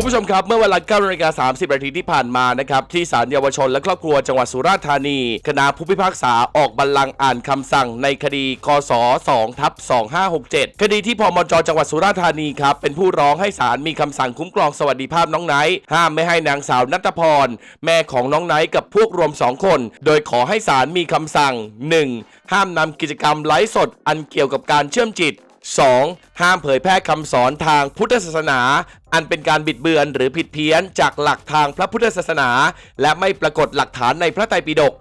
คุณผู้ชมครับ เมื่อเวลา9นาฬิกา30นาทีที่ผ่านมานะครับ ที่ศาลเยาวชนและครอบครัวจังหวัดสุราษฎร์ธานี คณะผู้พิพากษาออกบัลลังก์อ่านคำสั่งในคดีกศ2ทับ2567 คดีที่พมจจังหวัดสุราษฎร์ธานีครับ เป็นผู้ร้องให้ศาลมีคำสั่งคุ้มครองสวัสดิภาพน้องไนท์ห้ามไม่ให้นางสาวนัทพร แม่ของน้องไนท์กับพวกรวม 2 คน โดยขอให้ศาลมีคำสั่ง 1. ห้ามนำกิจกรรมไลฟ์สดอันเกี่ยวกับการเชื่อมจิต 2. ห้ามเผยแพร่คำสอนทางพุทธศาสนา อันเป็นการบิดเบือนหรือผิดเพี้ยนจากหลักทางพระพุทธศาสนา และไม่ปรากฏหลักฐานในพระไตรปิฎก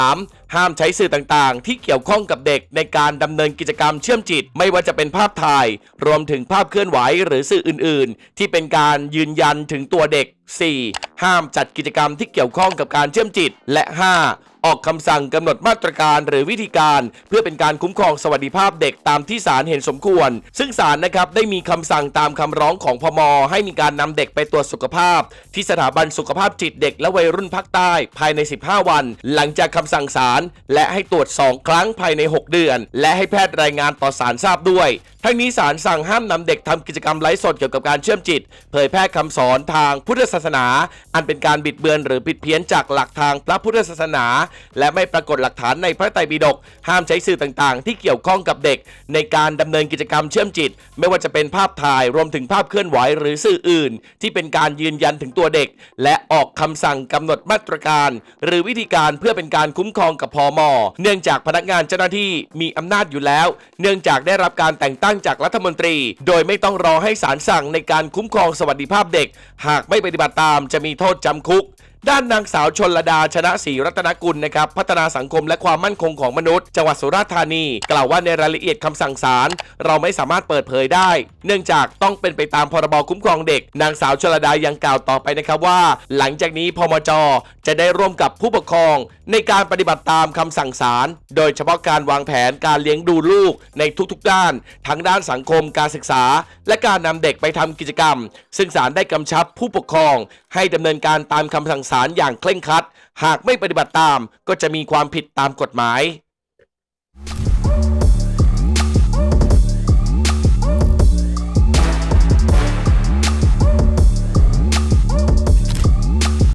3. ห้ามใช้สื่อต่างๆ ที่เกี่ยวข้องกับเด็กในการดำเนินกิจกรรมเชื่อมจิต ไม่ว่าจะเป็นภาพถ่าย รวมถึงภาพเคลื่อนไหวหรือสื่ออื่นๆ ที่เป็นการยืนยันถึงตัวเด็ก 4. ห้ามจัดกิจกรรมที่เกี่ยวข้องกับการเชื่อมจิต และ 5. ออกคำสั่งกำหนดมาตรการหรือวิธีการ เพื่อเป็นการคุ้มครองสวัสดิภาพเด็กตามที่ศาลเห็นสมควร ซึ่งศาลนะครับได้มีคำสั่งตามคำร้องของพม ให้มีการนำเด็กไปตรวจสุขภาพ ที่สถาบันสุขภาพจิตเด็กและวัยรุ่นภาคใต้ ภายใน 15 วัน หลังจากคำสั่งศาลและให้ตรวจ 2 ครั้งภายใน 6 เดือน และให้แพทย์รายงานต่อศาลทราบด้วย ทั้งนี้ศาลสั่งห้ามนำเด็กทำกิจกรรมไลฟ์สดเกี่ยวกับการเชื่อมจิต เผยแพร่คำสอนทางพุทธศาสนา อันเป็นการบิดเบือนหรือผิดเพี้ยนจากหลักทางพระพุทธศาสนาและไม่ปรากฏหลักฐานในพระไตรปิฎกห้ามใช้สื่อต่างๆ ที่เกี่ยวข้องกับเด็ก ในการดำเนินกิจกรรมเชื่อมจิต ไม่ว่าจะเป็นภาพถ่ายรวมถึงภาพเคลื่อนไหวหรือสื่ออื่น ที่เป็นการยืนยันถึงตัวเด็ก และออกคำสั่งกำหนดมาตรการ หรือวิธีการเพื่อเป็นการคุ้มครองกับพอมเนื่องจากพนักงานเจ้าหน้าที่มีอำนาจอยู่แล้ว เนื่องจากได้รับการแต่งตั้งจากรัฐมนตรี โดยไม่ต้องรอให้ศาลสั่งในการคุ้มครองสวัสดิภาพเด็ก หากไม่ปฏิบัติตามจะมีโทษจำคุก ด้านนางสาวชนลดาชนะศรีรัตนกุลนะครับพัฒนาสังคมและความมั่นคงของมนุษย์ จังหวัดสุราษฎร์ธานี กล่าวว่าในรายละเอียดคำสั่งศาลเราไม่สามารถเปิดเผยได้ เนื่องจากต้องเป็นไปตามพรบคุ้มครองเด็ก นางสาวชลดายังกล่าวต่อไปนะครับว่า หลังจากนี้พมจจะได้ร่วมกับผู้ปกครอง ในการปฏิบัติตามคำสั่งศาลโดยเฉพาะการวางแผนการเลี้ยงดูลูกในทุกๆด้าน ทั้งด้านสังคมการศึกษา และการนำเด็กไปทำกิจกรรม ซึ่งศาลได้กำชับผู้ปกครอง ให้ดำเนินการตามคำสั่งศาลอย่างเคร่งครัด หากไม่ปฏิบัติตามก็จะมีความผิดตามกฎหมาย